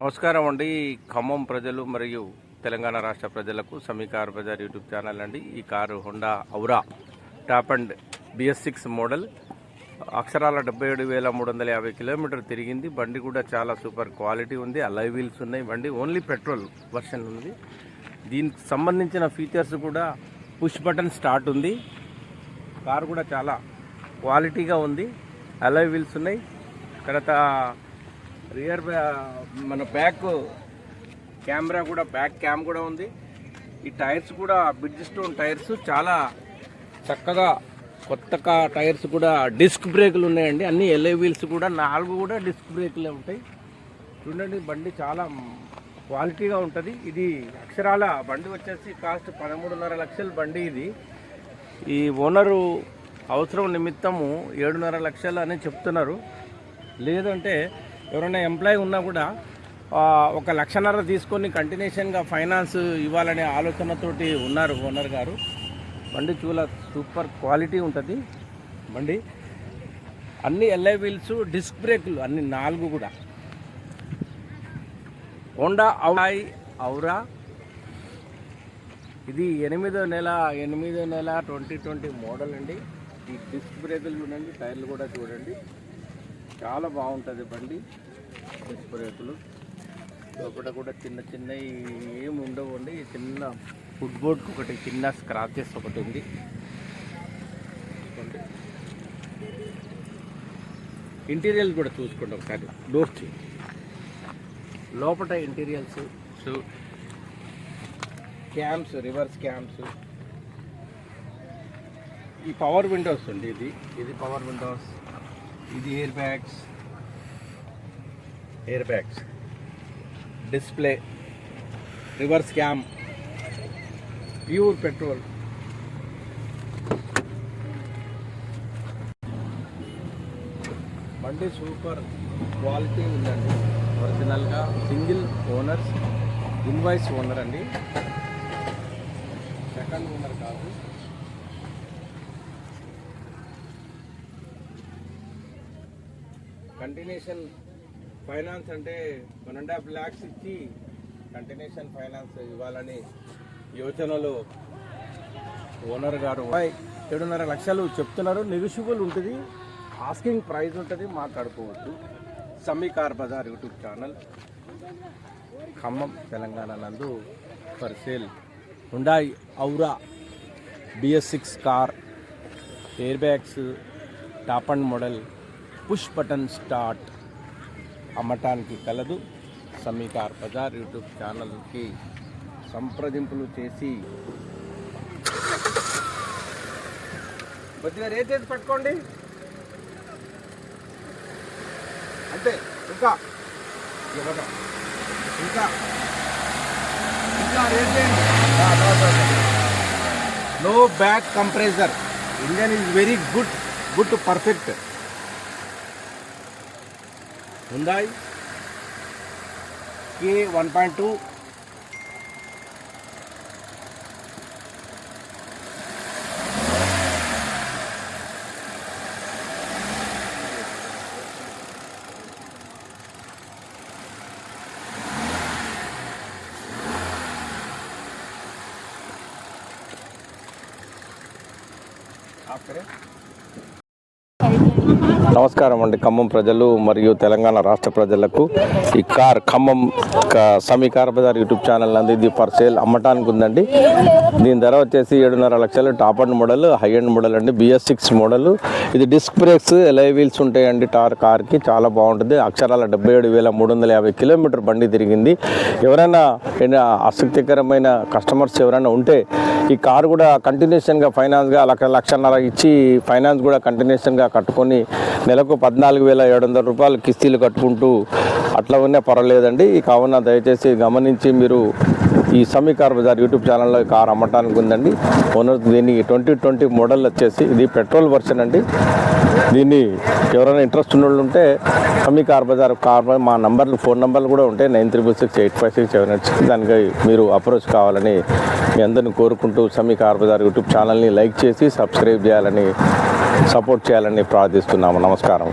నమస్కారం అండి. ఖమ్మం ప్రజలు మరియు తెలంగాణ రాష్ట్ర ప్రజలకు సమీకార్ బజార్ యూట్యూబ్ ఛానల్ అండి. ఈ car Honda aura top end BS six model. అక్షరాల డెబ్బై ఏడు వేల మూడు వందల యాభై కిలోమీటర్ తిరిగింది. బండి కూడా చాలా సూపర్ క్వాలిటీ ఉంది. అలై వీల్స్ ఉన్నాయి. బండి ఓన్లీ పెట్రోల్ వర్షన్ ఉంది. దీనికి సంబంధించిన ఫీచర్స్ కూడా పుష్ బటన్ స్టార్ట్ ఉంది. కారు కూడా చాలా క్వాలిటీగా ఉంది. అలై వీల్స్ ఉన్నాయి. తర్వాత రియర్ బ్యా- మన బ్యాక్ కెమెరా కూడా బ్యాక్ క్యామ్ కూడా ఉంది. ఈ టైర్స్ కూడా బ్రిడ్జ్ స్టోన్ టైర్స్ చాలా చక్కగా కొత్త టైర్స్ కూడా డిస్క్ బ్రేకులు ఉన్నాయండి. అన్ని ఎల్ఐ వీల్స్ కూడా నాలుగు కూడా డిస్క్ బ్రేకులే ఉంటాయి. చూడండి బండి చాలా క్వాలిటీగా ఉంటుంది. ఇది అక్షరాల బండి వచ్చేసి కాస్ట్ పదమూడున్నర లక్షల బండి ఇది. ఈ ఓనరు అవసరం నిమిత్తము ఏడున్నర లక్షలు అని చెప్తున్నారు. లేదంటే ఎవరైనా ఎంప్లాయీ ఉన్నా కూడా ఒక లక్షన్నర తీసుకొని కంటిన్యూషన్గా ఫైనాన్స్ ఇవ్వాలనే ఆలోచనతోటి ఉన్నారు ఓనర్ గారు. బండి చూల సూపర్ క్వాలిటీ ఉంటుంది. బండి అన్ని ఎల్ఐ వీల్స్ డిస్క్ బ్రేకులు అన్ని నాలుగు కూడా. హోండా ఔరాయి ఔరా ఇది ఎనిమిదో నెల ఎనిమిదో నెల ట్వంటీ ట్వంటీ మోడల్ అండి. ఈ డిస్క్ బ్రేకులు చూడండి టైర్లు కూడా చూడండి. చాలా బాగుంటుంది బండి. డిస్క్ బ్రేకులు లోపల కూడా చిన్న చిన్న ఏమి ఉండవు అండి. ఈ చిన్న ఫుడ్ బోర్డ్కి ఒకటి చిన్న స్క్రాచెస్ ఒకటి ఉంది. ఇంటీరియల్ కూడా చూసుకోండి ఒకసారి. డోర్స్ లోపల ఇంటీరియల్స్. Cams reverse cams. ఈ పవర్ విండోస్ అండి ఇది. ఇది పవర్ విండోస్. ఇది air bags air bags display reverse cam pure petrol బండి సూపర్ క్వాలిటీ ఉందండి. ఒరిజినల్గా సింగిల్ ఓనర్స్ ఇన్వాయిస్ ఓనర్ అండి. సెకండ్ ఓనర్ కాదు. కంటిన్యూషన్ ఫైనాన్స్ అంటే వన్ అండ్ హాఫ్ ల్యాక్స్ ఇచ్చి కంటిన్యూషన్ ఫైనాన్స్ ఇవ్వాలని యోచనలో ఓనర్ గారు ఏడున్నర లక్షలు చెప్తున్నారు. నెగిషియబుల్ ఉంటుంది. ఆస్కింగ్ ప్రైస్ ఉంటుంది. మాట్లాడుకోవచ్చు సమీకార్ బజార్ యూట్యూబ్ ఛానల్ ఖమ్మం తెలంగాణ నందు for sale. Hyundai aura BS six car air bags top end model push button start అమ్మటానికి కలదు. సమీకార్ బజార్ యూట్యూబ్ ఛానల్కి సంప్రదింపులు చేసి. కొద్దిగా రేట్ చేసి పట్టుకోండి? అంతే ఇంకా. ఇంకా. ఇంకా rate no back compressor engine is very good good perfect Hyundai के 1.2 आप करें। నమస్కారం అండి. ఖమ్మం ప్రజలు మరియు తెలంగాణ రాష్ట్ర ప్రజలకు ఈ కార్ ఖమ్మం క- బజార్ యూట్యూబ్ ఛానల్ నందు ఇది ఫర్ సేల్ అమ్మటానికి ఉందండి. దీని ధర వచ్చేసి ఏడున్నర లక్షలు. Top end model high end model అండి. BS six model. ఇది డిస్క్ బ్రేక్స్ ఎలై వీల్స్ ఉంటాయండి టార్ కార్కి. చాలా బాగుంటుంది. అక్షరాల డెబ్బై ఏడు వేల మూడు వందల యాభై కిలోమీటర్ బండి తిరిగింది. ఎవరైనా ఆసక్తికరమైన కస్టమర్స్ ఎవరైనా ఉంటే ఈ కారు కూడా కంటిన్యూషన్గా ఫైనాన్స్గా లక్ష లక్షన్నర ఇచ్చి ఫైనాన్స్ కూడా కంటిన్యూషన్గా కట్టుకొని నెలకు పద్నాలుగు వేల ఏడు వందల రూపాయలు కిస్తీలు కట్టుకుంటూ అట్లా ఉన్నా పర్వాలేదండి. కావున దయచేసి గమనించి మీరు ఈ సమీకార్ బజార్ యూట్యూబ్ ఛానల్లో కారు కార్ అమ్మటానికి ఉందండి. ఓనర్ దీన్ని ట్వంటీ ట్వంటీ మోడల్ వచ్చేసి ఇది పెట్రోల్ వర్షన్ అండి. దీన్ని ఎవరైనా ఇంట్రెస్ట్ ఉన్న వాళ్ళు ఉంటే సమీకార్ బజార్ కార్ మా నంబర్లు ఫోన్ నంబర్లు కూడా ఉంటాయి. Nine triple six eight five six seven eight six. దానికి మీరు అప్రోచ్ కావాలని మీ అందరిని కోరుకుంటూ సమీకార్ బజార్ యూట్యూబ్ ఛానల్ని లైక్ చేసి సబ్స్క్రైబ్ చేయాలని సపోర్ట్ చేయాలని ప్రార్థిస్తున్నాము. నమస్కారం.